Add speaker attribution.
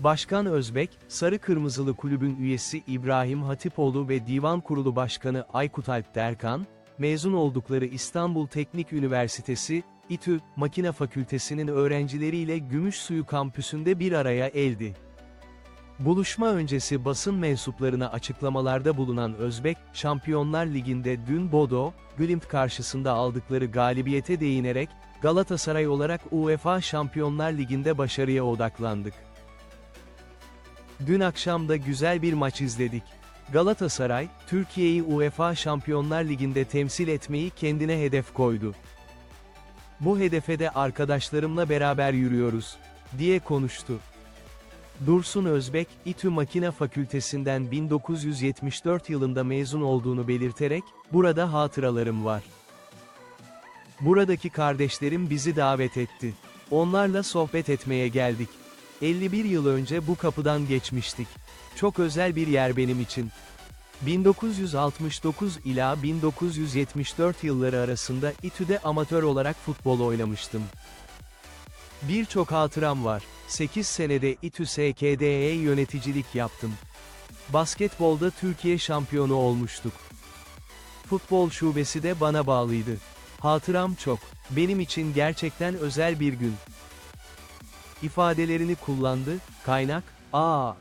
Speaker 1: Başkan Özbek, Sarı Kırmızılı Kulübün üyesi İbrahim Hatipoğlu ve Divan Kurulu Başkanı Aykut Alp Derkan, mezun oldukları İstanbul Teknik Üniversitesi, İTÜ, Makine Fakültesinin öğrencileriyle Gümüşsuyu kampüsünde bir araya eldi. Buluşma öncesi basın mensuplarına açıklamalarda bulunan Özbek, Şampiyonlar Ligi'nde dün Bodo, Glimt karşısında aldıkları galibiyete değinerek, Galatasaray olarak UEFA Şampiyonlar Ligi'nde başarıya odaklandık. Dün akşam da güzel bir maç izledik. Galatasaray, Türkiye'yi UEFA Şampiyonlar Ligi'nde temsil etmeyi kendine hedef koydu. Bu hedefe de arkadaşlarımla beraber yürüyoruz, diye konuştu. Dursun Özbek, İTÜ Makine Fakültesinden 1974 yılında mezun olduğunu belirterek, burada hatıralarım var. Buradaki kardeşlerim bizi davet etti. Onlarla sohbet etmeye geldik. 51 yıl önce bu kapıdan geçmiştik. Çok özel bir yer benim için. 1969 ila 1974 yılları arasında İTÜ'de amatör olarak futbol oynamıştım. Birçok hatıram var. 8 senede İTÜ SKD'ye yöneticilik yaptım. Basketbolda Türkiye şampiyonu olmuştuk. Futbol şubesi de bana bağlıydı. Hatıram çok. Benim için gerçekten özel bir gün. İfadelerini kullandı, kaynak, aa,